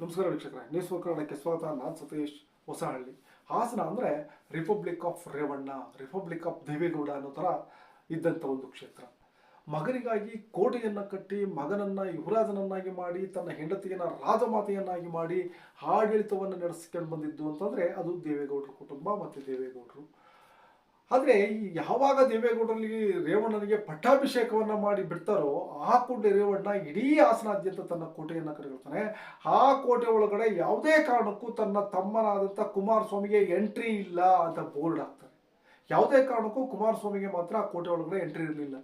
ನಮಸ್ಕಾರ ವೀಕ್ಷಕರೇ news four ಕನ್ನಡಕ್ಕೆ ಸ್ವಾಗತ. ನಾನು ಸತೀಶ್ ಹೊಸಹಳ್ಳಿ. ಹಾಸನ ಅಂದರೆ republic of Revanna republic of Deve Gowda ಅನ್ನೋ ಥರ ಇದ್ದಂಥ ಒಂದು ಕ್ಷೇತ್ರ. ಮಗನಿಗಾಗಿ ಕೋಟೆಯನ್ನು ಕಟ್ಟಿ, ಮಗನನ್ನು ಯುವರಾಜನನ್ನಾಗಿ ಮಾಡಿ, ತನ್ನ ಹೆಂಡತಿಯನ್ನು ರಾಜಮಾತೆಯನ್ನಾಗಿ ಮಾಡಿ, ಆಡಳಿತವನ್ನು ನಡೆಸ್ಕೊಂಡು ಬಂದಿದ್ದು ಅಂತಂದರೆ ಅದು ದೇವೇಗೌಡರ ಕುಟುಂಬ ಮತ್ತು ದೇವೇಗೌಡರು. ಆದರೆ ಯಾವಾಗ ದೇವೇಗೌಡರಲ್ಲಿ ರೇವಣ್ಣನಿಗೆ ಪಟ್ಟಾಭಿಷೇಕವನ್ನು ಮಾಡಿ ಬಿಡ್ತಾರೋ ಆ ಕೋಟೆ ರೇವಣ್ಣ ಇಡೀ ಹಾಸನಾದ್ಯಂತ ತನ್ನ ಕೋಟೆಯನ್ನು ಕರೆದಿರ್ತಾನೆ ಆ ಕೋಟೆ ಒಳಗಡೆ ಯಾವುದೇ ಕಾರಣಕ್ಕೂ ತನ್ನ ತಮ್ಮನಾದಂಥ ಕುಮಾರಸ್ವಾಮಿಗೆ ಎಂಟ್ರಿ ಇಲ್ಲ ಅಂತ ಬೋರ್ಡ್ ಹಾಕ್ತಾರೆ ಯಾವುದೇ ಕಾರಣಕ್ಕೂ ಕುಮಾರಸ್ವಾಮಿಗೆ ಮಾತ್ರ ಆ ಕೋಟೆ ಒಳಗಡೆ ಎಂಟ್ರಿ ಇರಲಿಲ್ಲ.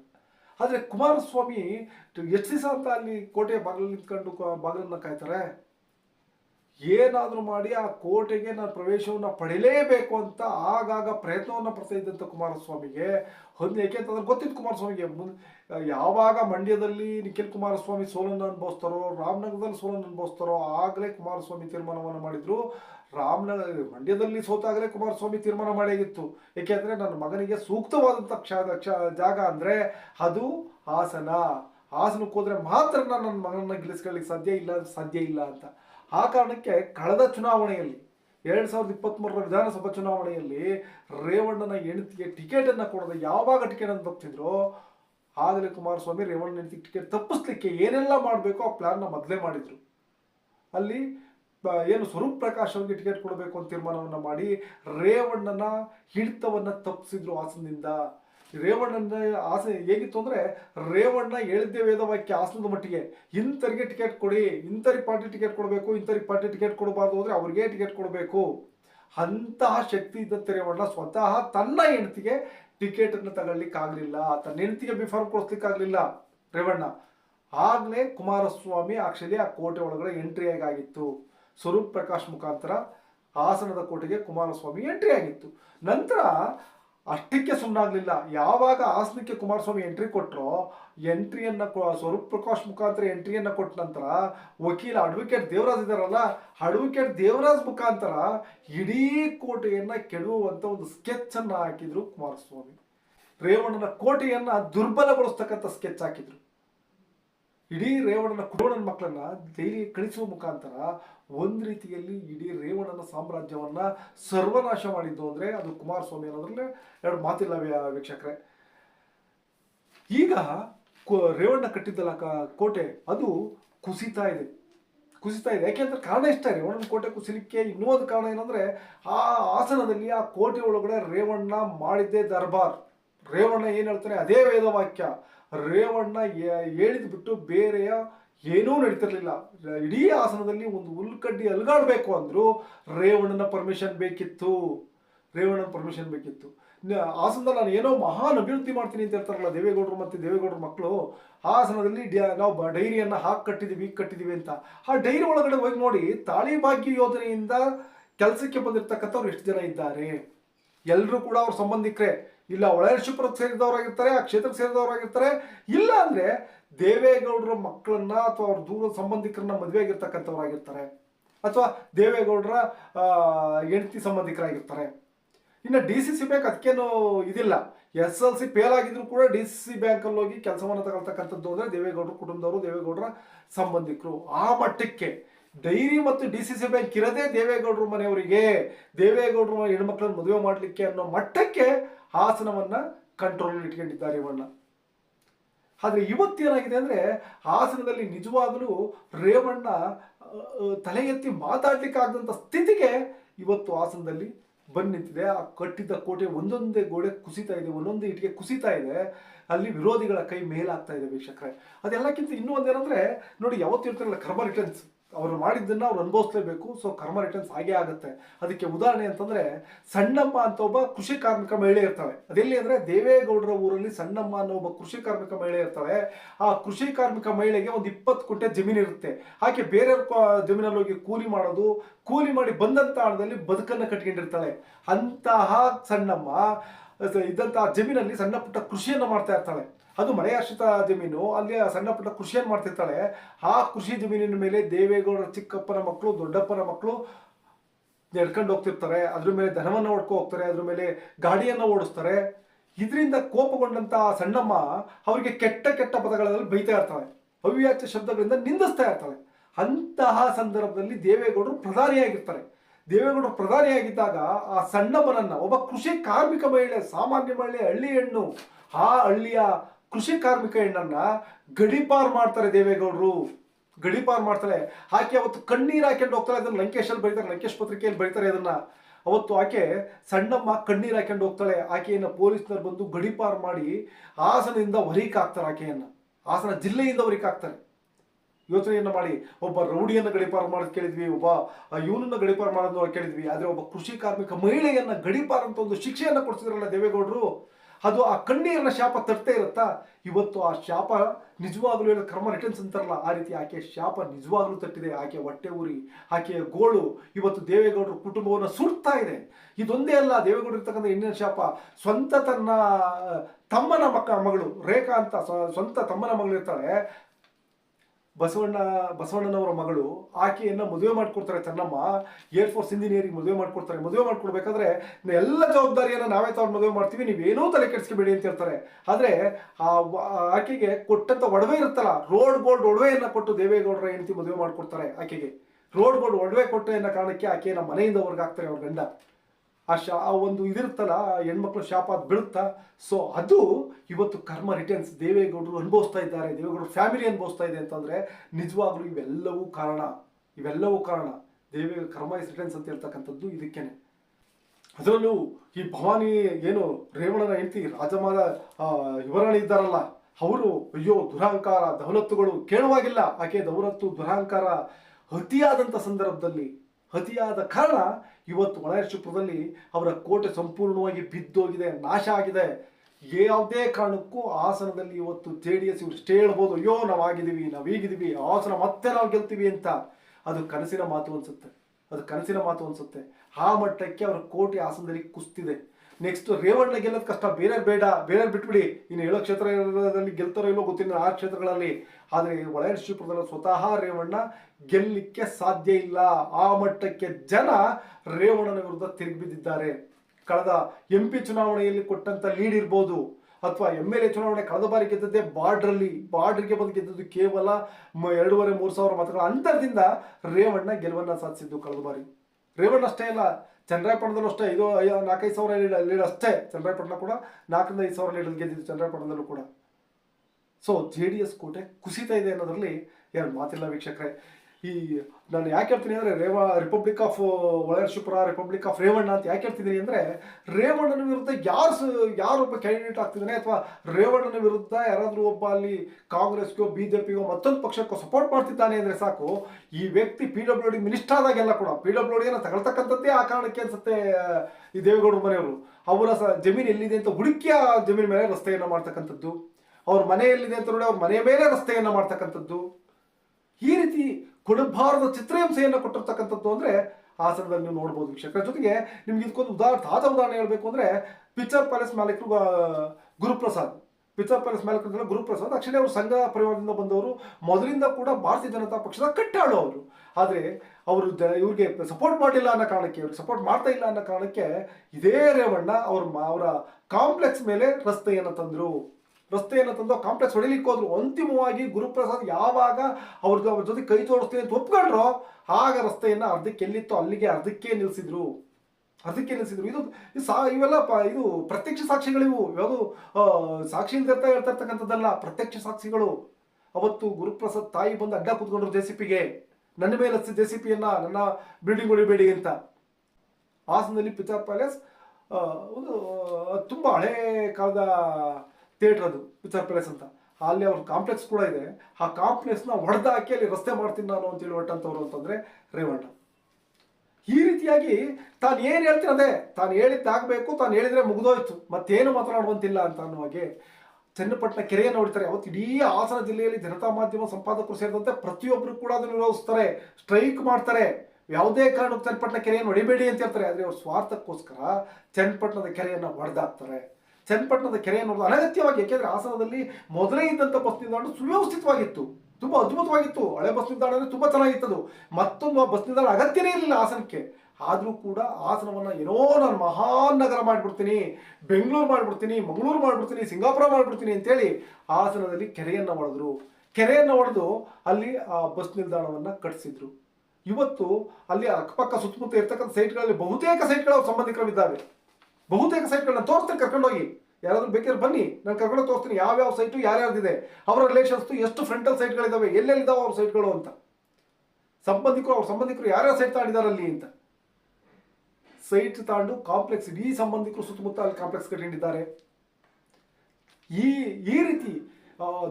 ಆದರೆ ಕುಮಾರಸ್ವಾಮಿ ಎಷ್ಟು ದಿವಸ ಅಂತ ಅಲ್ಲಿ ಕೋಟೆಯ ಬಾಗಿಲಲ್ಲಿ ನಿಂತ್ಕೊಂಡು ಬಾಗಿಲನ್ನ ಕಾಯ್ತಾರೆ. ಏನಾದರೂ ಮಾಡಿ ಆ ಕೋಟೆಗೆ ನಾನು ಪ್ರವೇಶವನ್ನು ಪಡೆಯಲೇಬೇಕು ಅಂತ ಆಗಾಗ ಪ್ರಯತ್ನವನ್ನು ಪಡ್ತಾ ಇದ್ದಂಥ ಕುಮಾರಸ್ವಾಮಿಗೆ ಯಾಕೆ ಏಕೆಂತಂದ್ರೆ ಗೊತ್ತಿತ್ತು ಕುಮಾರಸ್ವಾಮಿಗೆ. ಯಾವಾಗ ಮಂಡ್ಯದಲ್ಲಿ ನಿಖಿಲ್ ಕುಮಾರಸ್ವಾಮಿ ಸೋಲನ್ನು ಅನುಭವಿಸ್ತಾರೋ, ರಾಮನಗರದಲ್ಲಿ ಸೋಲನ್ನು ಅನುಭವಿಸ್ತಾರೋ, ಆಗಲೇ ಕುಮಾರಸ್ವಾಮಿ ತೀರ್ಮಾನವನ್ನು ಮಾಡಿದ್ರು. ರಾಮನಗರ ಮಂಡ್ಯದಲ್ಲಿ ಸೋತಾಗಲೇ ಕುಮಾರಸ್ವಾಮಿ ತೀರ್ಮಾನ ಮಾಡಿಯಾಗಿತ್ತು ಏಕೆಂದರೆ ನನ್ನ ಮಗನಿಗೆ ಸೂಕ್ತವಾದಂಥ ಕ್ಷ, ಕ್ಷ- ಜಾಗ ಅಂದರೆ ಅದು ಹಾಸನ. ಹಾಸನಕ್ಕೆ ಹೋದ್ರೆ ಮಾತ್ರ ನಾನು ನನ್ನ ಮಗನನ್ನ ಗೆಲ್ಲಿಸ್ಕೊಳ್ಳಿಕ್ಕೆ ಸಾಧ್ಯ ಇಲ್ಲ ಸಾಧ್ಯ ಇಲ್ಲ ಅಂತ. ಆ ಕಾರಣಕ್ಕೆ ಕಳೆದ ಚುನಾವಣೆಯಲ್ಲಿ, ಎರಡು ಸಾವಿರದ ಇಪ್ಪತ್ತ್ಮೂರರ ವಿಧಾನಸಭಾ ಚುನಾವಣೆಯಲ್ಲಿ ರೇವಣ್ಣನ ಹೆಂಡತಿಗೆ ಟಿಕೆಟನ್ನು ಕೊಡದೆ ಯಾವಾಗ ಟಿಕೆಟನ್ನು ತಪ್ಪಿಸಿದ್ರೋ? ಆಗಲೇ ಕುಮಾರಸ್ವಾಮಿ ರೇವಣ್ಣ ಹೆಂಡತಿಗೆ ಟಿಕೆಟ್ ತಪ್ಪಿಸ್ಲಿಕ್ಕೆ ಏನೆಲ್ಲ ಮಾಡಬೇಕು ಆ ಪ್ಲಾನ್ನ ಮೊದಲೇ ಮಾಡಿದ್ರು. ಅಲ್ಲಿ ಏನು ಸ್ವರೂಪ್ ಪ್ರಕಾಶ್ ಅವರಿಗೆ ಟಿಕೆಟ್ ಕೊಡಬೇಕು ಅಂತ ತೀರ್ಮಾನವನ್ನು ಮಾಡಿ ರೇವಣ್ಣನ ಹಿಡಿತವನ್ನು ತಪ್ಪಿಸಿದ್ರು ಹಾಸನದಿಂದ. ರೇವಣ್ಣನ ಆಸೆ ಹೇಗಿತ್ತು ಅಂದರೆ ರೇವಣ್ಣ ಹೇಳಿದ್ದೆ ವೇದ ವಾಕ್ಯ ಆಸನದ ಮಟ್ಟಿಗೆ. ಇಂಥರಿಗೆ ಟಿಕೆಟ್ ಕೊಡಿ ಇಂಥರಿಗೆ ಪಾರ್ಟಿ ಟಿಕೆಟ್ ಕೊಡಬೇಕು ಇಂಥರಿಗೆ ಪಾರ್ಟಿ ಟಿಕೆಟ್ ಕೊಡಬಾರ್ದು ಅಂದರೆ ಅವ್ರಿಗೆ ಟಿಕೆಟ್ ಕೊಡಬೇಕು. ಅಂತಹ ಶಕ್ತಿ ಇದ್ದಂತೆ ರೇವಣ್ಣ ಸ್ವತಃ ತನ್ನ ಹೆಂಡತಿಗೆ ಟಿಕೆಟನ್ನು ತಗೊಳ್ಲಿಕ್ಕಾಗಲಿಲ್ಲ ತನ್ನ ಹೆಂಡತಿಗೆ ಬಿಫಾರ್ಮ್ ಕೊಡಿಸ್ಲಿಕ್ಕಾಗಲಿಲ್ಲ ರೇವಣ್ಣ. ಆಗಲೇ ಕುಮಾರಸ್ವಾಮಿ ಆಕ್ಚುಲಿ ಆ ಕೋಟೆ ಒಳಗಡೆ ಎಂಟ್ರಿ ಆಗಿತ್ತು. ಸ್ವರೂಪ್ ಪ್ರಕಾಶ್ ಮುಖಾಂತರ ಹಾಸನದ ಕೋಟೆಗೆ ಕುಮಾರಸ್ವಾಮಿ ಎಂಟ್ರಿ ಆಗಿತ್ತು. ನಂತರ ಅಷ್ಟಕ್ಕೆ ಸುಮ್ಮನಾಗಲಿಲ್ಲ ಯಾವಾಗ ಹಾಸನಕ್ಕೆ ಕುಮಾರಸ್ವಾಮಿ ಎಂಟ್ರಿ ಕೊಟ್ಟರೋ ಎಂಟ್ರಿಯನ್ನು ಸ್ವರೂಪ್ ಪ್ರಕಾಶ್ ಮುಖಾಂತರ ಎಂಟ್ರಿಯನ್ನು ಕೊಟ್ಟ ನಂತರ ವಕೀಲ ಅಡ್ವೊಕೇಟ್ ದೇವರಾಜ್ ಇದ್ದಾರಲ್ಲ ಅಡ್ವೊಕೇಟ್ ದೇವರಾಜ್ ಮುಖಾಂತರ ಇಡೀ ಕೋಟೆಯನ್ನು ಕೆಡವುವಂಥ ಒಂದು ಸ್ಕೆಚ್ಚನ್ನು ಹಾಕಿದ್ರು ಕುಮಾರಸ್ವಾಮಿ. ರೇವಣ್ಣನ ಕೋಟೆಯನ್ನು ದುರ್ಬಲಗೊಳಿಸ್ತಕ್ಕಂಥ ಸ್ಕೆಚ್ ಹಾಕಿದ್ರು. ಇಡೀ ರೇವಣನ ಕುಟುಂಬನ ಮಕ್ಕಳನ್ನ ಡೈಲಿ ಕಳಿಸುವ ಮುಖಾಂತರ ಒಂದು ರೀತಿಯಲ್ಲಿ ಇಡೀ ರೇವಣನ ಸಾಮ್ರಾಜ್ಯವನ್ನ ಸರ್ವನಾಶ ಮಾಡಿದ್ದು ಅಂದ್ರೆ ಅದು ಕುಮಾರಸ್ವಾಮಿ ಅನ್ನೋದ್ರಲ್ಲಿ ಎರಡು ಮಾತಿಲ್ಲ ವೀಕ್ಷಕರೇ. ಈಗ ರೇವಣ್ಣ ಕಟ್ಟಿದ್ದಲ್ಲ ಕೋಟೆ, ಅದು ಕುಸಿತಾ ಇದೆ. ಕುಸಿತಾ ಇದೆ. ಯಾಕೆಂದ್ರೆ ಕಾರಣ ಇಷ್ಟ ರೇವಣ್ಣನ ಕೋಟೆ ಕುಸಿಲಿಕ್ಕೆ ಇನ್ನೂ ಒಂದು ಕಾರಣ ಏನಂದ್ರೆ ಆ ಆಸನದಲ್ಲಿ ಆ ಕೋಟೆ ಒಳಗಡೆ ರೇವಣ್ಣ ಮಾಡಿದ್ದೇ ದರ್ಬಾರ್. ರೇವಣ್ಣ ಏನು ಹೇಳ್ತಾರೆ? ಅದೇ ವೇದವಾಕ್ಯ. ರೇವಣ್ಣ ಹೇಳಿದ್ ಬಿಟ್ಟು ಬೇರೆಯ ಏನೂ ನಡೀತಿರ್ಲಿಲ್ಲ. ಇಡೀ ಆಸನದಲ್ಲಿ ಒಂದು ಹುಲ್ಕಡ್ಡಿ ಅಲ್ಗಾಡ್ಬೇಕು ಅಂದ್ರು ರೇವಣ್ಣನ ಪರ್ಮಿಷನ್ ಬೇಕಿತ್ತು. ರೇವಣ್ಣನ ಪರ್ಮಿಷನ್ ಬೇಕಿತ್ತು. ಆಸನದಲ್ಲಿ ನಾನು ಏನೋ ಮಹಾನ್ ಅಭಿವೃದ್ಧಿ ಮಾಡ್ತೀನಿ ಅಂತ ಹೇಳ್ತಾರಲ್ಲ ದೇವೇಗೌಡರು ಮತ್ತು ದೇವೇಗೌಡರ ಮಕ್ಕಳು ಆಸನದಲ್ಲಿ ಡ್ಯಾ- ನಾವು ಡೈರಿಯನ್ನ ಹಾಕಿ ಕಟ್ಟಿದೀವಿ, ಈಗ ಕಟ್ಟಿದೀವಿ ಅಂತ. ಆ ಡೈರಿ ಒಳಗಡೆ ಹೋಗಿ ನೋಡಿ ತಾಳಿಭಾಗ್ಯ ಯೋಜನೆಯಿಂದ ಕೆಲಸಕ್ಕೆ ಬಂದಿರತಕ್ಕಂಥವ್ರು ಎಷ್ಟು ಜನ ಇದ್ದಾರೆ? ಎಲ್ಲರೂ ಕೂಡ ಅವ್ರ ಸಂಬಂಧಿಕರೇ. ಇಲ್ಲ ಒಳಶಿಪುರಕ್ಕೆ ಸೇರಿದವರಾಗಿರ್ತಾರೆ, ಆ ಕ್ಷೇತ್ರಕ್ಕೆ ಸೇರಿದವರಾಗಿರ್ತಾರೆ, ಇಲ್ಲ ಅಂದ್ರೆ ದೇವೇಗೌಡರ ಮಕ್ಕಳನ್ನ ಅಥವಾ ಅವ್ರ ದೂರ ಸಂಬಂಧಿಕರನ್ನ ಮದುವೆ ಆಗಿರ್ತಕ್ಕಂಥವ್ರಾಗಿರ್ತಾರೆ ಅಥವಾ ದೇವೇಗೌಡರ ಹೆಂಡತಿ ಸಂಬಂಧಿಕರಾಗಿರ್ತಾರೆ. ಇನ್ನು ಡಿ ಸಿ ಸಿ ಬ್ಯಾಂಕ್ ಅದಕ್ಕೇನು ಇದಿಲ್ಲ. ಎಸ್ ಎಲ್ ಸಿ ಫೇಲ್ ಆಗಿದ್ರು ಕೂಡ ಡಿ ಸಿ ಸಿ ಬ್ಯಾಂಕಲ್ಲಿ ಹೋಗಿ ಕೆಲಸವನ್ನು ತಗೊಳ್ತಕ್ಕಂಥದ್ದು ಅಂದರೆ ದೇವೇಗೌಡರ, ಕುಟುಂಬದವರು, ದೇವೇಗೌಡರ ಸಂಬಂಧಿಕರು. ಆ ಮಟ್ಟಕ್ಕೆ ಡೈರಿ ಮತ್ತು ಡಿ ಸಿ ಸಿ ಬ್ಯಾಂಕ್ ಇರದೇ ದೇವೇಗೌಡರ ಮನೆಯವರಿಗೆ ದೇವೇಗೌಡರ ಹೆಣ್ಮಕ್ಳನ್ನ ಮದುವೆ ಮಾಡಲಿಕ್ಕೆ ಅನ್ನೋ ಮಟ್ಟಕ್ಕೆ ಹಾಸನವನ್ನ ಕಂಟ್ರೋಲ್ ಇಟ್ಕೊಂಡಿದ್ದಾರೆ ಇವಣ್ಣ ಆದರೆ ಇವತ್ತೇನಾಗಿದೆ ಅಂದರೆ ಹಾಸನದಲ್ಲಿ ನಿಜವಾಗಲೂ ರೇವಣ್ಣ ತಲೆ ಎತ್ತಿ ಮಾತಾಡ್ಲಿಕ್ಕೆ ಆಗದಂಥ ಸ್ಥಿತಿಗೆ ಇವತ್ತು ಹಾಸನದಲ್ಲಿ ಬಂದು ನಿಂತಿದೆ. ಆ ಕಟ್ಟಿದ್ದ ಕೋಟೆ ಒಂದೊಂದೇ ಗೋಡೆ ಕುಸಿತಾ ಇದೆ, ಒಂದೊಂದೇ ಇಟ್ಟಿಗೆ ಕುಸಿತಾ ಇದೆ. ಅಲ್ಲಿ ವಿರೋಧಿಗಳ ಕೈ ಮೇಲಾಗ್ತಾ ಇದೆ ವೀಕ್ಷಕರೇ. ಅದೆಲ್ಲಕ್ಕಿಂತ ಇನ್ನೂ ಒಂದೇನಂದ್ರೆ ನೋಡಿ ಯಾವತ್ತಿರ್ತಾರಲ್ಲ ಕರ್ಮ ರಿಟರ್ನ್ಸ್ ಅವರು ಮಾಡಿದ್ದನ್ನು ಅವ್ರು ಅನುಭವಿಸ್ಲೇಬೇಕು. ಸೊ ಕರ್ಮ ರಿಟರ್ನ್ಸ್ ಹಾಗೆ ಆಗುತ್ತೆ. ಅದಕ್ಕೆ ಉದಾಹರಣೆ ಅಂತಂದ್ರೆ, ಸಣ್ಣಮ್ಮ ಅಂತ ಒಬ್ಬ ಕೃಷಿ ಕಾರ್ಮಿಕ ಮಹಿಳೆ ಇರ್ತಾಳೆ. ಅದೆಲ್ಲಿ ಅಂದ್ರೆ, ದೇವೇಗೌಡರ ಊರಲ್ಲಿ ಸಣ್ಣಮ್ಮ ಅನ್ನೋ ಒಬ್ಬ ಕೃಷಿ ಕಾರ್ಮಿಕ ಮಹಿಳೆ ಇರ್ತಾಳೆ. ಆ ಕೃಷಿ ಕಾರ್ಮಿಕ ಮಹಿಳೆಗೆ ಒಂದು ಇಪ್ಪತ್ತು ಕುಂಟೆ ಜಮೀನು ಇರುತ್ತೆ. ಆಕೆ ಬೇರೆಯವ್ರ ಜಮೀನಲ್ಲಿ ಹೋಗಿ ಕೂಲಿ ಮಾಡೋದು, ಕೂಲಿ ಮಾಡಿ ಬಂದಂತ ಹಣದಲ್ಲಿ ಬದುಕನ್ನು ಕಟ್ಕೊಂಡಿರ್ತಾಳೆ. ಅಂತಹ ಸಣ್ಣಮ್ಮ ಇದ್ದಂತಹ ಜಮೀನಲ್ಲಿ ಸಣ್ಣ ಪುಟ್ಟ ಕೃಷಿಯನ್ನು ಮಾಡ್ತಾ ಇರ್ತಾಳೆ. ಅದು ಮಳೆಯಾಶ್ರಿತ ಜಮೀನು ಅಲ್ಲಿ ಸಣ್ಣ ಪುಟ್ಟ ಕೃಷಿಯನ್ನು ಮಾಡ್ತಿರ್ತಾಳೆ? ಆ ಕೃಷಿ ಜಮೀನಿನ ಮೇಲೆ ದೇವೇಗೌಡರ ಚಿಕ್ಕಪ್ಪನ ಮಕ್ಕಳು ದೊಡ್ಡಪ್ಪನ ಮಕ್ಕಳು ನಡ್ಕೊಂಡು ಹೋಗ್ತಿರ್ತಾರೆ. ಅದ್ರ ಮೇಲೆ ಧನವನ್ನು ಹೊಡ್ಕೊ ಹೋಗ್ತಾರೆ. ಅದ್ರ ಮೇಲೆ ಗಾಡಿಯನ್ನು ಓಡಿಸ್ತಾರೆ. ಇದರಿಂದ ಕೋಪಗೊಂಡಂತ ಸಣ್ಣಮ್ಮ ಅವರಿಗೆ ಕೆಟ್ಟ ಕೆಟ್ಟ ಪದಗಳಲ್ಲಿ ಬೈತಾ ಇರ್ತಾಳೆ. ಅವ್ಯಾಚ್ಯ ಶಬ್ದಗಳಿಂದ ನಿಂದಿಸ್ತಾ ಇರ್ತಾಳೆ. ಅಂತಹ ಸಂದರ್ಭದಲ್ಲಿ ದೇವೇಗೌಡರು ಪ್ರಧಾನಿಯಾಗಿರ್ತಾರೆ. ದೇವೇಗೌಡರು ಪ್ರಧಾನಿಯಾಗಿದ್ದಾಗ ಆ ಸಣ್ಣಮ್ಮನನ್ನ, ಒಬ್ಬ ಕೃಷಿ ಕಾರ್ಮಿಕ ಮಹಿಳೆ, ಸಾಮಾನ್ಯ ಮಹಿಳೆ, ಹಳ್ಳಿ ಹೆಣ್ಣು, ಆ ಹಳ್ಳಿಯ ಕೃಷಿ ಕಾರ್ಮಿಕ ಹೆಣ್ಣನ್ನ ಗಡಿಪಾರ್ ಮಾಡ್ತಾರೆ ದೇವೇಗೌಡರು. ಗಡಿಪಾರ್ ಮಾಡ್ತಾರೆ. ಆಕೆ ಅವತ್ತು ಕಣ್ಣೀರು ಹಾಕೊಂಡು ಹೋಗ್ತಾರೆ ಅದನ್ನ ಲಂಕೇಶಲ್ಲಿ ಬರೀತಾರೆ. ಲಂಕೇಶ್ ಪತ್ರಿಕೆಯಲ್ಲಿ ಬರೀತಾರೆ ಅದನ್ನ. ಅವತ್ತು ಆಕೆ ಸಣ್ಣಮ್ಮ ಕಣ್ಣೀರು ಹಾಕೊಂಡು ಹೋಗ್ತಾಳೆ. ಆಕೆಯನ್ನ ಪೊಲೀಸ್ನವ್ರು ಬಂದು ಗಡಿಪಾರ್ ಮಾಡಿ ಹಾಸನದಿಂದ ಹೊರಿಕ್ ಹಾಕ್ತಾರೆ ಆಕೆಯನ್ನ. ಹಾಸನ ಜಿಲ್ಲೆಯಿಂದ ಹೊರಗೆ ಹಾಕ್ತಾರೆ. ಯೋಚನೆಯನ್ನ ಮಾಡಿ. ಒಬ್ಬ ರೌಡಿಯನ್ನ ಗಡಿಪಾರು ಮಾಡೋದು ಕೇಳಿದ್ವಿ. ಒಬ್ಬ ಇವನನ್ನ ಗಡಿಪಾರು ಮಾಡೋದು ಕೇಳಿದ್ವಿ. ಆದ್ರೆ ಒಬ್ಬ ಕೃಷಿ ಕಾರ್ಮಿಕ ಮಹಿಳೆಯನ್ನ ಗಡಿಪಾರು ಅಂತ ಒಂದು ಶಿಕ್ಷೆಯನ್ನ ಕೊಡ್ತಿದ್ರಲ್ಲ ದೇವೇಗೌಡರು. ಅದು ಆ ಕಣ್ಣೀರಿನ ಶಾಪ ತಟ್ಟೇ ಇರುತ್ತಾ? ಇವತ್ತು ಆ ಶಾಪ ನಿಜವಾಗ್ಲೂ ಏನೋ ಕರ್ಮ ರಿಟರ್ನ್ಸ್ ಅಂತಾರಲ್ಲ, ಆ ರೀತಿ ಆಕೆ ಶಾಪ ನಿಜವಾಗ್ಲೂ ತಟ್ಟಿದೆ. ಆಕೆ ಹೊಟ್ಟೆ ಉರಿ ಆಕೆಯ ಗೋಳು, ಇವತ್ತು ದೇವೇಗೌಡರ ಕುಟುಂಬವನ್ನು ಸುಡ್ತಾ ಇದೆ. ಇದೊಂದೇ ಅಲ್ಲ ದೇವೇಗೌಡ ಇರ್ತಕ್ಕಂಥ ಹೆಣ್ಣಿನ ಶಾಪ. ಸ್ವಂತ ತನ್ನ ತಮ್ಮನ ಮಕ್ಕ ಮಗಳು ರೇಖಾ ಅಂತ ಸ್ವ- ಸ್ವಂತ ತಮ್ಮನ ಮಗಳು ಇರ್ತಾಳೆ. ಬಸವಣ್ಣ, ಬಸವಣ್ಣನವರ ಮಗಳು ಆಕೆಯನ್ನು ಮದುವೆ ಮಾಡ್ಕೊಡ್ತಾರೆ ಚೆನ್ನಮ್ಮ. ಏರ್ ಫೋರ್ಸ್ ಇಂಜಿನಿಯರಿಂಗ್ ಮದುವೆ ಮಾಡ್ಕೊಡ್ತಾರೆ. ಮದುವೆ ಮಾಡ್ಕೊಡ್ಬೇಕಾದ್ರೆ ಎಲ್ಲ ಜವಾಬ್ದಾರಿಯನ್ನ ನಾವೇ ತಾವು ಮದುವೆ ಮಾಡ್ತೀವಿ. ನೀವೇನೂ ತಲೆ ಕೆಡಿಸ್ಕೋಬೇಡಿ ಅಂತ ಹೇಳ್ತಾರೆ. ಆದ್ರೆ ಆ ಆಕೆಗೆ ಕೊಟ್ಟಂತ ಒಡವೆ ಇರುತ್ತಲ್ಲ, ರೋಡ್ ಗೋಲ್ಡ್ ಒಡವೆಯನ್ನ ಕೊಟ್ಟು ದೇವೇಗೌಡರ ಹೆಂಡತಿ ಮದುವೆ ಮಾಡ್ಕೊಡ್ತಾರೆ ಆಕೆಗೆ. ರೋಡ್ ಗೋಲ್ಡ್ ಒಡವೆ ಕೊಟ್ಟು ಅನ್ನೋ ಕಾರಣಕ್ಕೆ ಆಕೆಯನ್ನು ಮನೆಯಿಂದ ಹೊರಗೆ ಹಾಕ್ತಾರೆ ಅವ್ರ ಗಂಡ. ಆ ಶಾ, ಆ ಒಂದು ಇದಿರುತ್ತಲ್ಲ, ಆ ಹೆಣ್ಮಕ್ಳು ಶಾಪ ಅದು ಬೀಳುತ್ತಾ? ಸೊ ಅದು ಇವತ್ತು ಕರ್ಮ ರಿಟರ್ನ್ಸ್ ದೇವೇಗೌಡರು ಅನುಭವಿಸ್ತಾ ಇದ್ದಾರೆ. ದೇವೇಗೌಡರು ಫ್ಯಾಮಿಲಿ ಅನುಭವಿಸ್ತಾ ಇದೆ ಅಂತಂದರೆ ನಿಜವಾಗ್ಲೂ ಇವೆಲ್ಲವೂ ಕಾರಣ. ಇವೆಲ್ಲವೂ ಕಾರಣ. ದೇವೇ, ಕರ್ಮ ಇಸ್ ರಿಟರ್ನ್ಸ್ ಅಂತ ಹೇಳ್ತಕ್ಕಂಥದ್ದು ಇದಕ್ಕೇನೆ. ಅದರಲ್ಲೂ ಈ ಭವಾನಿ ಏನು ರೇವಣನ ಹೆಂಡತಿ ರಾಜಮಾದ ಯುವರಾಣಿ ಇದ್ದಾರಲ್ಲ, ಅವರು, ಅಯ್ಯೋ, ದುರಹಂಕಾರ, ದೌಲತ್ತುಗಳು ಕೇಳುವಾಗಿಲ್ಲ. ಆಕೆ ದೌಲತ್ತು ದುರಹಂಕಾರ, ಅತಿಯಾದಂಥ ಸಂದರ್ಭದಲ್ಲಿ ಅತಿಯಾದ ಕಾರಣ ಇವತ್ತು ಒಳಯರ್ಶಿಪುರದಲ್ಲಿ ಅವರ ಕೋಟೆ ಸಂಪೂರ್ಣವಾಗಿ ಬಿದ್ದೋಗಿದೆ, ನಾಶ ಆಗಿದೆ. ಯಾವುದೇ ಕಾರಣಕ್ಕೂ ಹಾಸನದಲ್ಲಿ ಇವತ್ತು ಜೆ ಡಿ ಎಸ್ ಇವರು ಹೇಳ್ಬೋದು, ಅಯ್ಯೋ ನಾವು ಆಗಿದ್ದೀವಿ ನಾವು ಈಗಿದ್ದೀವಿ ಹಾಸನ ಮತ್ತೆ ನಾವು ಗೆಲ್ತೀವಿ ಅಂತ. ಅದು ಕನಸಿನ ಮಾತು ಅನಿಸುತ್ತೆ, ಅದು ಕನಸಿನ ಮಾತು ಅನಿಸುತ್ತೆ. ಆ ಮಟ್ಟಕ್ಕೆ ಅವರ ಕೋಟೆ ಹಾಸನದಲ್ಲಿ ಕುಸ್ತಿದೆ. ನೆಕ್ಸ್ಟ್ ರೇವಣ್ಣ ಗೆಲ್ಲೋದು ಕಷ್ಟ. ಬೇರೆ ಬೇಡ, ಬೇರೆ ಬಿಟ್ಬಿಡಿ. ಇನ್ನು ಏಳು ಕ್ಷೇತ್ರದಲ್ಲಿ ಗೆಲ್ತಾರೋ ಇಲ್ಲೋ ಗೊತ್ತಿಲ್ಲ ಆ ಕ್ಷೇತ್ರಗಳಲ್ಲಿ. ಆದರೆ ಒಳಯರ್ಶಿಪುರದಲ್ಲಿ ಸ್ವತಃ ರೇವಣ್ಣ ಗೆಲ್ಲಲಿಕ್ಕೆ ಸಾಧ್ಯ ಇಲ್ಲ. ಆ ಮಟ್ಟಕ್ಕೆ ಜನ ರೇವಣ್ಣನ ವಿರುದ್ಧ ತಿರುಗಿಬಿದ್ದಿದ್ದಾರೆ ಕಳೆದ ಎಂ ಪಿ ಚುನಾವಣೆಯಲ್ಲಿ ಕೊಟ್ಟಂತ ಲೀಡ್ ಇರ್ಬೋದು. ಅಥವಾ ಎಂ ಎಲ್ ಎ ಚುನಾವಣೆ ಕಳೆದ ಬಾರಿ ಗೆದ್ದದ್ದೇ ಬಾರ್ಡ್ರಲ್ಲಿ ಬಾರ್ಡ್ರಿಗೆ ಬಂದು ಗೆದ್ದದ್ದು ಕೇವಲ ಎರಡೂವರೆ, ಮೂರು ಸಾವಿರ ಮತಗಳ ಅಂತರದಿಂದ ರೇವಣ್ಣ ಗೆಲುವನ್ನ ಸಾಧಿಸಿದ್ದು ಕಳೆದ ಬಾರಿ. ರೇವಣ್ಣ ಅಷ್ಟೇ ಇಲ್ಲ ಚಂದ್ರಾಯಪಟ್ಟಣದಲ್ಲೂ ಅಷ್ಟೇ, ಇದು ನಾಲ್ಕೈದು ಸಾವಿರ ಲೀಡ್ ಅಷ್ಟೇ, ಚಂದ್ರಾಯಪಟ್ಟಣ ಕೂಡ ನಾಲ್ಕರಿಂದ ಐದು ಸಾವಿರ ಲೀಡಲ್ಲಿ ಗೆದ್ದಿದ್ದು ಚಂದ್ರಾಯಪಟ್ಟಣದಲ್ಲೂ ಕೂಡ. ಸೊ ಜೆ ಡಿ ಎಸ್ ಕೋಟೆ ಕುಸಿತಾ ಇದೆ ಅನ್ನೋದರಲ್ಲಿ ಎರಡು ಮಾತಿಲ್ಲ ವೀಕ್ಷಕರೇ. ಈ ನಾನು ಯಾಕೆ ಹೇಳ್ತೀನಿ ಅಂದರೆ ರೇವ republic of Holenarasipur republic of Revanna ಅಂತ ಯಾಕೆ ಹೇಳ್ತಿದ್ದೀನಿ ಅಂದರೆ ರೇವಣ್ಣನ ವಿರುದ್ಧ ಯಾರು ಯಾರೊಬ್ಬ ಕ್ಯಾಂಡಿಡೇಟ್ ಆಗ್ತಿದ್ದಾನೆ ಅಥವಾ ರೇವಣ್ಣನ ವಿರುದ್ಧ ಯಾರಾದರೂ ಒಬ್ಬ ಅಲ್ಲಿ ಕಾಂಗ್ರೆಸ್ಗೋ ಬಿ ಜೆ ಪಿಗೋ ಮತ್ತೊಂದು ಪಕ್ಷಕ್ಕೋ ಸಪೋರ್ಟ್ ಮಾಡ್ತಿದ್ದಾನೆ ಅಂದರೆ ಸಾಕು. ಈ ವ್ಯಕ್ತಿ ಪಿ ಡಬ್ಲ್ಯೂ ಡಿ ಮಿನಿಸ್ಟರ್ ಆದಾಗೆಲ್ಲ ಕೂಡ ಪಿ ಡಬ್ಲ್ಯೂ ಡಿಯನ್ನು ತಗೊಳ್ತಕ್ಕಂಥದ್ದೇ ಆ ಕಾರಣಕ್ಕೆ ಅನ್ಸುತ್ತೆ ಈ ದೇವೇಗೌಡರ ಮನೆಯವರು. ಅವರ ಸ, ಜಮೀನು ಎಲ್ಲಿದೆ ಅಂತ ಹುಡುಕಿ ಆ ಜಮೀನ್ ಮೇಲೆ ರಸ್ತೆಯನ್ನು ಮಾಡ್ತಕ್ಕಂಥದ್ದು. ಅವ್ರ ಮನೆ ಎಲ್ಲಿದೆ ಅಂತ ನೋಡಿ ಅವ್ರ ಮನೆಯ ಮೇಲೆ ರಸ್ತೆಯನ್ನು ಮಾಡ್ತಕ್ಕಂಥದ್ದು. ಈ ರೀತಿ ಕೊಡಬಾರದ ಚಿತ್ರಹಿಂಸೆಯನ್ನು ಕೊಟ್ಟಿರ್ತಕ್ಕಂಥದ್ದು ಅಂದ್ರೆ ಹಾಸನದಲ್ಲಿ ನೀವು ನೋಡ್ಬೋದು ವೀಕ್ಷಕರ. ಜೊತೆಗೆ ನಿಮ್ಗೆ ಇದಕ್ಕೊಂದು ಉದಾಹರಣೆ ತಾಜಾ ಉದಾಹರಣೆ ಹೇಳಬೇಕು ಅಂದ್ರೆ ಪಿಕ್ಚರ್ ಪ್ಯಾಲೇಸ್ ಮಾಲೀಕರು ಗುರುಪ್ರಸಾದ್. ಪಿಕ್ಚರ್ ಪ್ಯಾಲೇಸ್ ಮಾಲೀಕರು ಗುರುಪ್ರಸಾದ್. ಆಕ್ಚುಲಿ ಅವರು ಸಂಘ ಪರಿವಾರದಿಂದ ಬಂದವರು. ಮೊದಲಿಂದ ಕೂಡ ಭಾರತೀಯ ಜನತಾ ಪಕ್ಷದ ಕಟ್ಟಾಳು ಅವರು. ಆದರೆ ಅವರು ಜ- ಇವ್ರಿಗೆ ಸಪೋರ್ಟ್ ಮಾಡಿಲ್ಲ ಅನ್ನೋ ಕಾರಣಕ್ಕೆ, ಇವ್ರಿಗೆ ಸಪೋರ್ಟ್ ಮಾಡ್ತಾ ಇಲ್ಲ ಅನ್ನೋ ಕಾರಣಕ್ಕೆ ಇದೇ ರೇವಣ್ಣ ಅವ್ರ ಅವರ ಕಾಂಪ್ಲೆಕ್ಸ್ ಮೇಲೆ ರಸ್ತೆಯನ್ನು ತಂದರು. ರಸ್ತೆಯನ್ನು ತಂದು ಕಾಂಪ್ಲೆಕ್ಸ್ ಹೊಡಿಲಿಕ್ಕೆ ಹೋದ್ರು. ಅಂತಿಮವಾಗಿ ಗುರುಪ್ರಸಾದ್ ಯಾವಾಗ ಅವ್ರದ್ದು ಅವ್ರ ಜೊತೆ ಕೈ ಜೋಡಿಸ್ತೀನಿ ಅಂತ ಒಪ್ಕೊಂಡ್ರು, ಆಗ ರಸ್ತೆಯನ್ನು ಅರ್ಧಕ್ಕೆ ಎಲ್ಲಿತ್ತೋ ಅಲ್ಲಿಗೆ ಅರ್ಧಕ್ಕೆ ನಿಲ್ಲಿಸಿದ್ರು ಅರ್ಧಕ್ಕೆ ನಿಲ್ಲಿಸಿದ್ರು ಇದು ಸಾ ಇವೆಲ್ಲ ಪ ಇದು ಪ್ರತ್ಯಕ್ಷ ಸಾಕ್ಷಿಗಳಿವು. ಯಾವುದು ಸಾಕ್ಷಿ ಇಲ್ದಿರ್ತಾ ಹೇಳ್ತಾ ಇರ್ತಕ್ಕಂಥದ್ದಲ್ಲ, ಪ್ರತ್ಯಕ್ಷ ಸಾಕ್ಷಿಗಳು. ಅವತ್ತು ಗುರುಪ್ರಸಾದ್ ತಾಯಿ ಬಂದು ಅಡ್ಡ ಕೂತ್ಕೊಂಡ್ರು ಜೆ ಸಿ ಪಿಗೆ. ನನ್ನ ಮೇಲೆ ಹಚ್ಚಿ ಜೆ ಸಿ ಪಿಯನ್ನ ನನ್ನ ಬಿಲ್ಡಿಂಗ್ ಹೊಡಿಬೇಡಿ ಅಂತ. ಹಾಸನದಲ್ಲಿ ಪಿತಾ ಪ್ಯಾಲೇಸ್ ಒಂದು ತುಂಬ ಹಳೇ ಕಾಲದ ಥಿಯೇಟರ್ ಅದು, ಪಿಕ್ಚರ್ ಪ್ಲೇಸ್ ಅಂತ. ಅಲ್ಲಿ ಅವ್ರ ಕಾಂಪ್ಲೆಕ್ಸ್ ಕೂಡ ಇದೆ. ಆ ಕಾಂಪ್ಲೆಕ್ಸ್ನ ಹೊಡೆದ ಹಾಕಿ ಅಲ್ಲಿ ರಸ್ತೆ ಮಾಡ್ತೀನಿ ನಾನು ಅಂತೇಳಿ ಹೊಟ್ಟಂತವ್ರು ಅಂತಂದ್ರೆ ರೇವಣ್ಣ. ಈ ರೀತಿಯಾಗಿ ತಾನು ಏನು ಹೇಳ್ತೀನಿ ಅದೇ, ತಾನು ಹೇಳಿದ್ದಾಗಬೇಕು ತಾನು ಹೇಳಿದ್ರೆ ಮುಗಿದೋಯ್ತು. ಮತ್ತೇನು ಮಾತನಾಡುವಂತಿಲ್ಲ ಅಂತ ಅನ್ನೋ ಹಾಗೆ ಚನ್ನಪಟ್ಟಣ ಕೆರೆಯನ್ನು ಹೊಡಿತಾರೆ ಅವತ್ತು ಇಡೀ ಹಾಸನ ಜಿಲ್ಲೆಯಲ್ಲಿ ಜನತಾ ಮಾಧ್ಯಮ ಸಂಪಾದಕರು ಸೇರಿದಂತೆ ಪ್ರತಿಯೊಬ್ಬರು ಕೂಡ ಅದನ್ನು ವಿರೋಧಿಸ್ತಾರೆ, ಸ್ಟ್ರೈಕ್ ಮಾಡ್ತಾರೆ. ಯಾವುದೇ ಕಾರಣಕ್ಕೂ ಚನ್ನಪಟ್ಟಣ ಕೆರೆಯನ್ನು ಹೊಡಿಬೇಡಿ ಅಂತ ಹೇಳ್ತಾರೆ. ಆದರೆ ಅವ್ರ ಸ್ವಾರ್ಥಕ್ಕೋಸ್ಕರ ಚನ್ನಪಟ್ಟಣದ ಕೆರೆಯನ್ನು ಹೊಡೆದಾಕ್ತಾರೆ. ಚನ್ನಪಟ್ಟಣದ ಕೆರೆಯನ್ನು ಅನ್ನೋದು ಅನಗತ್ಯವಾಗಿ, ಯಾಕೆಂದ್ರೆ ಹಾಸನದಲ್ಲಿ ಮೊದಲೇ ಇದ್ದಂಥ ಬಸ್ ನಿಲ್ದಾಣ ಸುವ್ಯವಸ್ಥಿತವಾಗಿತ್ತು. ತುಂಬಾ ಅದ್ಭುತವಾಗಿತ್ತು. ಹಳೆ ಬಸ್ ನಿಲ್ದಾಣ ಅಂದ್ರೆ ತುಂಬಾ ಚೆನ್ನಾಗಿತ್ತು ಅದು ಮತ್ತೊಂದು ಬಸ್ ನಿಲ್ದಾಣ ಅಗತ್ಯನೇ ಇರಲಿಲ್ಲ ಹಾಸನಕ್ಕೆ. ಆದರೂ ಕೂಡ ಹಾಸನವನ್ನ ಏನೋ ನಾನು ಮಹಾನ್ ನಗರ ಮಾಡಿಬಿಡ್ತೀನಿ, ಬೆಂಗಳೂರು ಮಾಡಿಬಿಡ್ತೀನಿ, ಮಂಗಳೂರು ಮಾಡಿಬಿಡ್ತೀನಿ, ಸಿಂಗಾಪುರ ಮಾಡಿಬಿಡ್ತೀನಿ ಅಂತೇಳಿ ಹಾಸನದಲ್ಲಿ ಕೆರೆಯನ್ನು ಮಾಡಿದ್ರು ಕೆರೆಯನ್ನು ಹೊಡೆದು ಅಲ್ಲಿ ಆ ಬಸ್ ನಿಲ್ದಾಣವನ್ನ ಕಟ್ಟಿಸಿದ್ರು ಇವತ್ತು ಅಲ್ಲಿ ಅಕ್ಕಪಕ್ಕ ಸುತ್ತಮುತ್ತ ಇರ್ತಕ್ಕಂಥ ಸೈಟ್ಗಳಲ್ಲಿ ಬಹುತೇಕ ಸೈಟ್ಗಳು ಸಂಬಂಧಿಕರು ಸಂಬಂಧಿಕರಿದ್ದಾವೆ ಬಹುತೇಕ ಸೈಟ್ಗಳನ್ನ ತೋರಿಸ್ತೀನಿ ಕರ್ಕೊಂಡೋಗಿ. ಯಾರಾದ್ರೂ ಬೇಕಾದ್ರೆ ಬನ್ನಿ, ನಾನು ಕರ್ಕೊಂಡು ತೋರಿಸ್ತೀನಿ. ಯಾವ್ಯಾವ ಸೈಟು, ಯಾರ್ಯಾರ್ದಿದೆ, ಅವರ ರಿಲೇಷನ್ಸ್ ಎಷ್ಟು ಫ್ರಂಟಲ್ ಸೈಟ್ಗಳಿದಾವೆ, ಎಲ್ಲೆಲ್ಲಿದಾವೆ ಅವ್ರ ಸೈಟ್ಗಳು ಅಂತ. ಸಂಬಂಧಿಕರು, ಅವ್ರ ಸಂಬಂಧಿಕರು ಯಾರ್ಯಾರು ಸೈಟ್ ತಾಂಡಿದ್ದಾರೆ ಅಲ್ಲಿ ಅಂತ. ಸೈಟ್ ತಾಂಡು ಕಾಂಪ್ಲೆಕ್ಸ್ ಇಡೀ ಸಂಬಂಧಿಕರು ಸುತ್ತಮುತ್ತ ಅಲ್ಲಿ ಕಾಂಪ್ಲೆಕ್ಸ್ ಕಟ್ಟಿದ್ದಾರೆ ಈ ಈ ರೀತಿ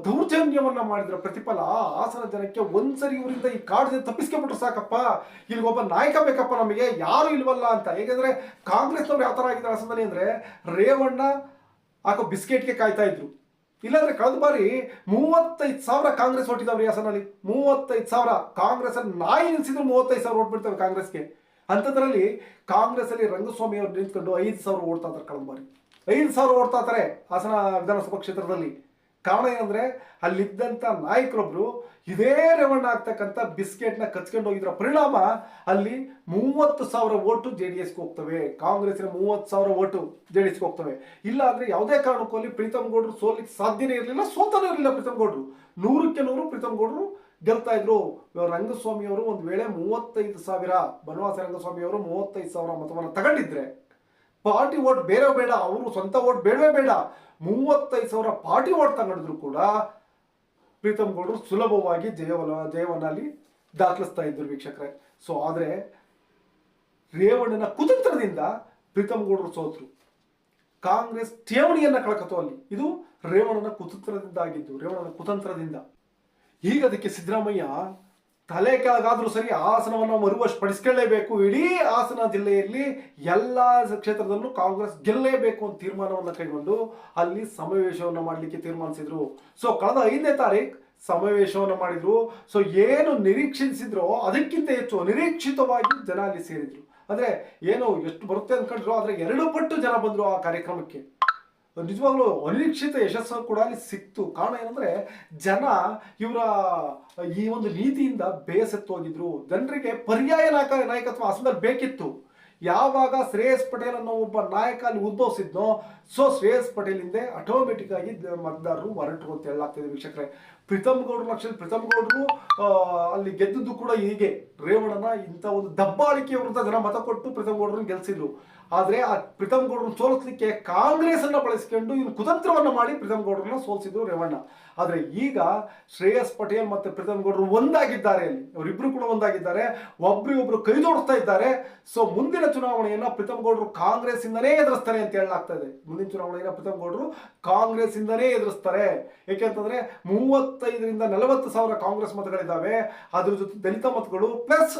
ದೌರ್ಜನ್ಯವನ್ನ ಮಾಡಿದ್ರ ಪ್ರತಿಫಲ. ಹಾಸನ ಜನಕ್ಕೆ ಒಂದ್ಸರಿ ಇವರಿಂದ ಈ ಕಾಡದಿಂದ ತಪ್ಪಿಸ್ಕೊಂಡ್ಬಿಟ್ರೆ ಸಾಕಪ್ಪ. ಇಲ್ಲಿ ಒಬ್ಬ ನಾಯಕ ಬೇಕಪ್ಪ ನಮಗೆ. ಯಾರು ಇಲ್ವಲ್ಲ ಅಂತ. ಹೇಗೆಂದ್ರೆ ಕಾಂಗ್ರೆಸ್ನವ್ರು ಯಾವ ಥರ ಆಗಿದ್ದಾರೆ ಹಾಸನದಲ್ಲಿ ಅಂದ್ರೆ ರೇವಣ್ಣ ಹಾಕೋ ಬಿಸ್ಕೆಟ್ಗೆ ಕಾಯ್ತಾ ಇದ್ರು. ಇಲ್ಲಾಂದ್ರೆ ಕಳೆದ ಬಾರಿ ಮೂವತ್ತೈದು ಸಾವಿರ ಕಾಂಗ್ರೆಸ್ ಹೊಟ್ಟಿದವ್ರಿ ಹಾಸನಲ್ಲಿ ಮೂವತ್ತೈದು ಸಾವಿರ. ಕಾಂಗ್ರೆಸ್ ಅಲ್ಲಿ ನಾಯಿ ನಿಲ್ಸಿದ್ರು ಮೂವತ್ತೈದು ಸಾವಿರ ಓಟ್ ಬಿಡ್ತವೆ ಕಾಂಗ್ರೆಸ್ಗೆ. ಅಂಥದ್ರಲ್ಲಿ ಕಾಂಗ್ರೆಸ್ ಅಲ್ಲಿ ರಂಗಸ್ವಾಮಿ ಅವ್ರು ನಿಂತ್ಕೊಂಡು ಐದು ಸಾವಿರ ಓಡ್ತಾ ಇದ್ದಾರೆ ಕಳೆದ ಬಾರಿ. ಐದು ಸಾವಿರ ಓಡ್ತಾ ಇದ್ದಾರೆ ಹಾಸನ ವಿಧಾನಸಭಾ ಕ್ಷೇತ್ರದಲ್ಲಿ. ಕಾರಣ ಏನಂದ್ರೆ ಅಲ್ಲಿದ್ದಂಥ ನಾಯಕರೊಬ್ರು ಇದೇ ರೇವಣ್ಣ ಆಗ್ತಕ್ಕಂಥ ಬಿಸ್ಕೆಟ್ನ ಕಚ್ಕೊಂಡು ಹೋಗಿದ್ರ ಪರಿಣಾಮ ಅಲ್ಲಿ ಮೂವತ್ತು ಸಾವಿರ ಓಟು ಜೆ ಡಿ ಎಸ್ಗೆ ಹೋಗ್ತವೆ. ಕಾಂಗ್ರೆಸ್ನ ಮೂವತ್ತು ಸಾವಿರ ಓಟು ಜೆ ಡಿ ಎಸ್ಗೆ ಹೋಗ್ತವೆ. ಇಲ್ಲ ಅಂದ್ರೆ ಯಾವುದೇ ಕಾರಣಕ್ಕೂ ಅಲ್ಲಿ ಪ್ರೀತಮ್ ಗೌಡ್ರು ಸೋಲಿಕ್ಕೆ ಸಾಧ್ಯನೇ ಇರಲಿಲ್ಲ, ಸೋತನೇ ಇರಲಿಲ್ಲ ಪ್ರೀತಮ್ ಗೌಡ್ರು. ನೂರಕ್ಕೆ ನೂರು ಪ್ರೀತಮ್ ಗೌಡ್ರು ಗೆಲ್ತಾ ಇದ್ರು. ರಂಗಸ್ವಾಮಿ ಅವರು ಒಂದು ವೇಳೆ ಮೂವತ್ತೈದು ಸಾವಿರ, ಬನವಾಸ ರಂಗಸ್ವಾಮಿ ಅವರು ಮೂವತ್ತೈದು ಸಾವಿರ ಮತವನ್ನು ತಗೊಂಡಿದ್ರೆ ಪಾರ್ಟಿ ಓಟ್ ಬೇರೆ ಬೇಡ, ಅವರು ಸ್ವಂತ ಓಟ್ ಬೇಡವೇ ಬೇಡ. ಮೂವತ್ತೈದು ಸಾವಿರ ಪಾರ್ಟಿ ಓಟ್ ತಗೊಂಡಿದ್ರು ಕೂಡ ಪ್ರೀತಮ್ ಗೌಡರು ಸುಲಭವಾಗಿ ಜಯವನ ಜಯವನಲ್ಲಿ ದಾಖಲಿಸ್ತಾ ಇದ್ದರು ವೀಕ್ಷಕರೇ. ಸೊ ಆದ್ರೆ ರೇವಣ್ಣನ ಕುತಂತ್ರದಿಂದ ಪ್ರೀತಮ್ ಗೌಡರು ಸೋತರು. ಕಾಂಗ್ರೆಸ್ ಠೇವಣಿಯನ್ನು ಕಳಕತ್ತು ಅಲ್ಲಿ. ಇದು ರೇವಣ್ಣನ ಕುತಂತ್ರದಿಂದ ಆಗಿದ್ದು, ರೇವಣ್ಣನ ಕುತಂತ್ರದಿಂದ. ಈಗ ಅದಕ್ಕೆ ಸಿದ್ದರಾಮಯ್ಯ ತಲೆ ಕೆಳಗಾದ್ರೂ ಸರಿ ಹಾಸನವನ್ನು ಮರುವಷ್ಟು ಪಡಿಸ್ಕೊಳ್ಳೇಬೇಕು. ಇಡೀ ಹಾಸನ ಜಿಲ್ಲೆಯಲ್ಲಿ ಎಲ್ಲ ಕ್ಷೇತ್ರದಲ್ಲೂ ಕಾಂಗ್ರೆಸ್ ಗೆಲ್ಲಲೇಬೇಕು ಅಂತ ತೀರ್ಮಾನವನ್ನು ಕೈಗೊಂಡು ಅಲ್ಲಿ ಸಮಾವೇಶವನ್ನು ಮಾಡಲಿಕ್ಕೆ ತೀರ್ಮಾನಿಸಿದ್ರು. ಸೊ ಕಳೆದ ಐದನೇ ತಾರೀಕು ಸಮಾವೇಶವನ್ನು ಮಾಡಿದ್ರು. ಸೊ ಏನು ನಿರೀಕ್ಷಿಸಿದ್ರೋ ಅದಕ್ಕಿಂತ ಹೆಚ್ಚು ಅನಿರೀಕ್ಷಿತವಾಗಿ ಜನ ಅಲ್ಲಿ ಸೇರಿದ್ರು. ಅಂದ್ರೆ ಏನು ಎಷ್ಟು ಬರುತ್ತೆ ಅಂದ್ಕೊಂಡ್ರು ಆದರೆ ಎರಡು ಪಟ್ಟು ಜನ ಬಂದ್ರು ಆ ಕಾರ್ಯಕ್ರಮಕ್ಕೆ. ನಿಜವಾಗ್ಲೂ ಅನಿರೀಕ್ಷಿತ ಯಶಸ್ಸು ಕೂಡ ಅಲ್ಲಿ ಸಿಕ್ತು. ಕಾರಣ ಏನಂದ್ರೆ ಜನ ಇವರ ಈ ಒಂದು ನೀತಿಯಿಂದ ಬೇಸತ್ತೋಗಿದ್ರು ಜನರಿಗೆ ಪರ್ಯಾಯ ನಾಯಕ ನಾಯಕತ್ವ ಹಾಸನದಲ್ಲಿ ಬೇಕಿತ್ತು. ಯಾವಾಗ ಶ್ರೇಯಸ್ ಪಟೇಲ್ ಅನ್ನೋ ಒಬ್ಬ ನಾಯಕ ಅಲ್ಲಿ ಉದ್ಭವಿಸಿದ್ನೋ ಸೊ ಶ್ರೇಯಸ್ ಪಟೇಲ್ ಹಿಂದೆ ಆಟೋಮೆಟಿಕ್ ಆಗಿ ಮತದಾರರು ಹೊರಟರು ಅಂತ ಹೇಳಲಾಗ್ತಿದೆ ವೀಕ್ಷಕರೇ. ಪ್ರೀತಮ್ ಗೌಡ್ರು ಲಕ್ಷ ಪ್ರೀತಮ್ ಗೌಡ್ರು ಆ, ಅಲ್ಲಿ ಗೆದ್ದದ್ದು ಕೂಡ ಹೀಗೆ. ರೇವಣನ ಇಂಥ ಒಂದು ದಬ್ಬಾಳಿಕೆ ವಿರುದ್ಧ ಜನ ಮತ ಕೊಟ್ಟು ಪ್ರೀತಮ್ ಗೌಡ್ರನ್ನ ಗೆಲ್ಸಿದ್ರು ಆದ್ರೆ ಆ ಪ್ರೀತಮ್ ಗೌಡ್ರನ್ನ ಸೋಲಿಸ್ಲಿಕ್ಕೆ ಕಾಂಗ್ರೆಸ್ ಅನ್ನ ಬಳಸಿಕೊಂಡು ಇವ್ರು ಕುತಂತ್ರವನ್ನ ಮಾಡಿ ಪ್ರೀತಮ್ ಗೌಡ್ರನ್ನ ಸೋಲಿಸಿದ್ರು ರೇವಣ್ಣ. ಆದರೆ ಈಗ ಶ್ರೇಯಸ್ ಪಟೇಲ್ ಮತ್ತೆ ಪ್ರೀತಮ್ ಗೌಡ್ರು ಒಂದಾಗಿದ್ದಾರೆ ಅಲ್ಲಿ. ಅವರಿಬ್ಬರು ಕೂಡ ಒಂದಾಗಿದ್ದಾರೆ. ಒಬ್ಬರಿಗೊಬ್ಬರು ಕೈ ಜೋಡಿಸ್ತಾ ಇದ್ದಾರೆ. ಸೊ ಮುಂದಿನ ಚುನಾವಣೆಯನ್ನ ಪ್ರೀತಮ್ ಗೌಡ್ರು ಕಾಂಗ್ರೆಸ್ ಇಂದನೇ ಎದುರಿಸ್ತಾರೆ ಅಂತ ಹೇಳಲಾಗ್ತಾ ಇದೆ. ಮುಂದಿನ ಚುನಾವಣೆಯನ್ನು ಪ್ರೀತಮ್ ಗೌಡ್ರು ಕಾಂಗ್ರೆಸ್ ಇಂದನೇ ಎದುರಿಸ್ತಾರೆ ಏಕೆಂತಂದರೆ ಮೂವತ್ತೈದರಿಂದ ನಲವತ್ತು ಸಾವಿರ ಕಾಂಗ್ರೆಸ್ ಮತಗಳಿದ್ದಾವೆ. ಅದ್ರ ಜೊತೆ ದಲಿತ ಮತಗಳು ಪ್ಲಸ್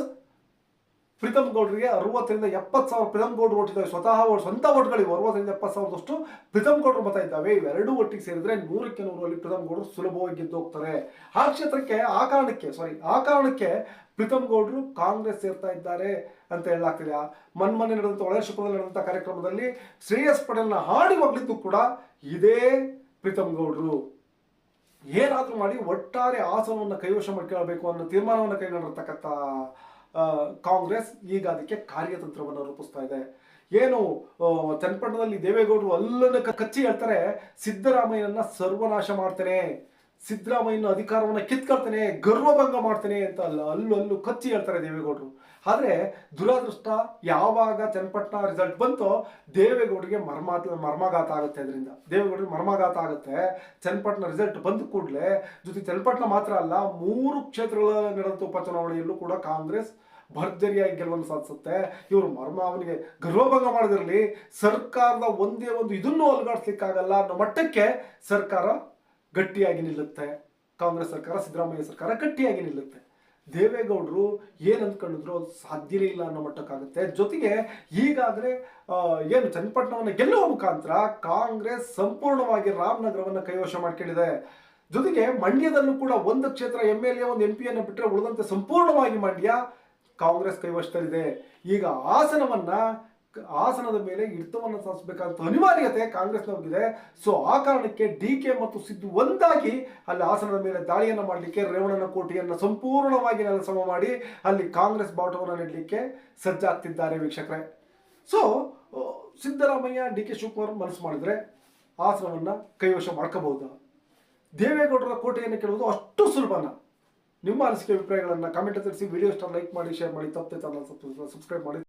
ಪ್ರೀತಮ್ ಗೌಡ್ರಿಗೆ ಅರವತ್ತರಿಂದ ಎಪ್ಪತ್ತು ಸಾವಿರ ಪ್ರೀತಮ್ ಗೌಡ್ರು ಓಟಿದ್ದಾವೆ. ಸ್ವತಃ ಸ್ವಂತ ಓಟ್ಗಳಿವೆ. ಅರವತ್ತರಿಂದ ಎಪ್ಪತ್ತು ಸಾವಿರದಷ್ಟು ಪ್ರೀತಮ್ ಗೌಡ್ರು ಮತ ಇದ್ದಾವೆ. ಇವೆರಡೂ ಒಟ್ಟಿಗೆ ಸೇರಿದ್ರೆ ನೂರಕ್ಕೆ ನೂರಲ್ಲಿ ಪ್ರೀತಮ್ ಗೌಡ್ರು ಸುಲಭವಾಗಿ ಗೆದ್ದು ಹೋಗ್ತಾರೆ. ಆ ಕ್ಷೇತ್ರಕ್ಕೆ, ಆ ಕಾರಣಕ್ಕೆ ಸಾರಿ ಆ ಕಾರಣಕ್ಕೆ ಪ್ರೀತಮ್ ಗೌಡ್ರು ಕಾಂಗ್ರೆಸ್ ಸೇರ್ತಾ ಇದ್ದಾರೆ ಅಂತ ಹೇಳಲಾಗ್ತಿದೆ ಮನ್ಮನೆ ನಡೆದಂತ ಶುಕ್ರದಲ್ಲಿ ನಡೆದಂತ ಕಾರ್ಯಕ್ರಮದಲ್ಲಿ ಶ್ರೇಯಸ್ ಪಟೇಲ್ನ ಹಾಡಿ ಹೋಗ್ಲಿದ್ದು ಕೂಡ ಇದೇ ಪ್ರೀತಮ್ ಗೌಡ್ರು. ಏನಾದರೂ ಮಾಡಿ ಒಟ್ಟಾರೆ ಆಸನವನ್ನು ಕೈವಶ ಮಾಡ್ಕೊಳ್ಬೇಕು ಅನ್ನೋ ತೀರ್ಮಾನವನ್ನು ಕೈಗೊಂಡಿರ್ತಕ್ಕಂಥ ಕಾಂಗ್ರೆಸ್ ಈಗ ಅದಕ್ಕೆ ಕಾರ್ಯತಂತ್ರವನ್ನು ರೂಪಿಸ್ತಾ ಇದೆ. ಏನು ಚನ್ನಪಟ್ಟಣದಲ್ಲಿ ದೇವೇಗೌಡರು ಅಲ್ಲನ್ನು ಕಚ್ಚಿ ಹೇಳ್ತಾರೆ ಸಿದ್ದರಾಮಯ್ಯನ ಸರ್ವನಾಶ ಮಾಡ್ತೇನೆ, ಸಿದ್ದರಾಮಯ್ಯನ ಅಧಿಕಾರವನ್ನು ಕಿತ್ಕೊಳ್ತೇನೆ, ಗರ್ವಭಂಗ ಮಾಡ್ತೇನೆ ಅಂತ ಅಲ್ಲ, ಅಲ್ಲೂ ಅಲ್ಲೂ ಕಚ್ಚಿ ಹೇಳ್ತಾರೆ ದೇವೇಗೌಡರು. ಆದ್ರೆ ದುರಾದೃಷ್ಟ ಯಾವಾಗ ಚನ್ನಪಟ್ಟಣ ರಿಸಲ್ಟ್ ಬಂತೋ ದೇವೇಗೌಡರಿಗೆ ಮರ್ಮಾತ ಮರ್ಮಾಘಾತ ಆಗುತ್ತೆ ಅದರಿಂದ. ದೇವೇಗೌಡರಿಗೆ ಮರ್ಮಾಘಾತ ಆಗುತ್ತೆ. ಚನ್ನಪಟ್ಟಣ ರಿಸಲ್ಟ್ ಬಂದ ಕೂಡಲೇ ಜೊತೆ ಚನ್ನಪಟ್ಟಣ ಮಾತ್ರ ಅಲ್ಲ, ಮೂರು ಕ್ಷೇತ್ರಗಳ ನಡೆದಂಥ ಉಪಚುನಾವಣೆಯಲ್ಲೂ ಕೂಡ ಕಾಂಗ್ರೆಸ್ ಭರ್ಜರಿಯಾಗಿ ಗೆಲುವನ್ನು ಸಾಧಿಸುತ್ತೆ. ಇವರು ಮರ್ಮ ಅವನಿಗೆ ಗರ್ವಭಂಗ ಮಾಡಿದಿರಲಿ ಸರ್ಕಾರದ ಒಂದೇ ಒಂದು ಇದನ್ನು ಅಲುಗಾಡಿಸ್ಲಿಕ್ಕಾಗಲ್ಲ ಅನ್ನೋ ಮಟ್ಟಕ್ಕೆ ಸರ್ಕಾರ ಗಟ್ಟಿಯಾಗಿ ನಿಲ್ಲುತ್ತೆ. ಕಾಂಗ್ರೆಸ್ ಸರ್ಕಾರ, ಸಿದ್ದರಾಮಯ್ಯ ಸರ್ಕಾರ ಗಟ್ಟಿಯಾಗಿ ನಿಲ್ಲುತ್ತೆ. ದೇವೇಗೌಡರು ಏನು ಅಂದ್ಕೊಂಡಿದ್ರು ಅದು ಸಾಧ್ಯನೇ ಇಲ್ಲ ಅನ್ನೋ ಮಟ್ಟಕ್ಕಾಗುತ್ತೆ. ಜೊತೆಗೆ ಆ, ಏನು ಚನ್ನಪಟ್ಟಣವನ್ನು ಗೆಲ್ಲುವ ಮುಖಾಂತರ ಕಾಂಗ್ರೆಸ್ ಸಂಪೂರ್ಣವಾಗಿ ರಾಮನಗರವನ್ನು ಕೈವಶ ಮಾಡ್ಕೊಂಡಿದೆ. ಜೊತೆಗೆ ಮಂಡ್ಯದಲ್ಲೂ ಕೂಡ ಒಂದು ಕ್ಷೇತ್ರ ಎಂ ಎಲ್ ಎ ಒಂದು ಎಂ ಪಿಯನ್ನು ಬಿಟ್ಟರೆ ಉಳಿದಂತೆ ಸಂಪೂರ್ಣವಾಗಿ ಮಂಡ್ಯ ಕಾಂಗ್ರೆಸ್ ಕೈವಶದಲ್ಲಿದೆ. ಈಗ ಹಾಸನವನ್ನ ಹಾಸನದ ಮೇಲೆ ಹಿಡಿತವನ್ನು ಸಾಧಿಸಬೇಕಾದಂಥ ಅನಿವಾರ್ಯತೆ ಕಾಂಗ್ರೆಸ್ನವ್ರಿಗಿದೆ. ಸೊ ಆ ಕಾರಣಕ್ಕೆ ಡಿ ಕೆ ಮತ್ತು ಸಿದ್ದು ಒಂದಾಗಿ ಅಲ್ಲಿ ಆಸನದ ಮೇಲೆ ದಾಳಿಯನ್ನು ಮಾಡಲಿಕ್ಕೆ, ರೇವಣ್ಣನ ಕೋಟೆಯನ್ನು ಸಂಪೂರ್ಣವಾಗಿ ನೆಲಸಮ ಮಾಡಿ ಅಲ್ಲಿ ಕಾಂಗ್ರೆಸ್ ಬಾಟವನ್ನು ನೆಡಲಿಕ್ಕೆ ಸಜ್ಜಾಗ್ತಿದ್ದಾರೆ ವೀಕ್ಷಕರೇ. So Siddaramaiah, D K Shivakumar ಮನಸ್ಸು ಮಾಡಿದ್ರೆ ಆಸನವನ್ನು ಕೈವಶ ಮಾಡ್ಕೋಬಹುದು. ದೇವೇಗೌಡರ ಕೋಟೆಯನ್ನು ಕೇಳುವುದು ಅಷ್ಟು ಸುಲಭನ. ನಿಮ್ಮ ಅನಿಸಿಕೆ, ಅಭಿಪ್ರಾಯಗಳನ್ನು ಕಾಮೆಂಟ್ ತಿಳಿಸಿ ವಿಡಿಯೋ ಇಷ್ಟ ಲೈಕ್ ಮಾಡಿ ಶೇರ್ ಮಾಡಿ, ತಪ್ಪದೆ ಚಾನಲ್ ಸಬ್ಸ್ಕ್ರೈಬ್ ಮಾಡಿ.